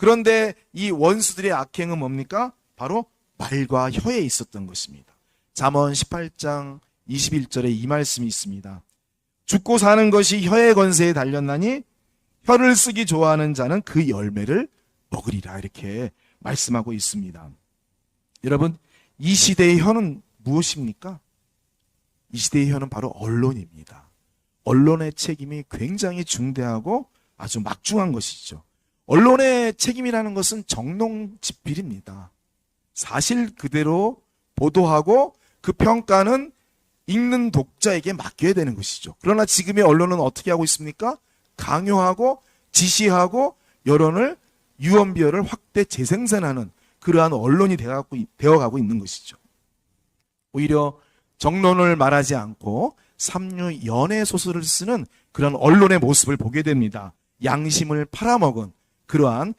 그런데 이 원수들의 악행은 뭡니까? 바로 말과 혀에 있었던 것입니다. 잠언 18장 21절에 이 말씀이 있습니다. 죽고 사는 것이 혀의 건세에 달렸나니 혀를 쓰기 좋아하는 자는 그 열매를 먹으리라 이렇게 말씀하고 있습니다. 여러분, 이 시대의 혀는 무엇입니까? 이 시대의 혀는 바로 언론입니다. 언론의 책임이 굉장히 중대하고 아주 막중한 것이죠. 언론의 책임이라는 것은 정농집필입니다. 사실 그대로 보도하고 그 평가는 읽는 독자에게 맡겨야 되는 것이죠. 그러나 지금의 언론은 어떻게 하고 있습니까? 강요하고 지시하고 여론을 유언비어를 확대 재생산하는 그러한 언론이 되어가고 있는 것이죠. 오히려 정론을 말하지 않고 삼류 연애 소설을 쓰는 그런 언론의 모습을 보게 됩니다. 양심을 팔아먹은 그러한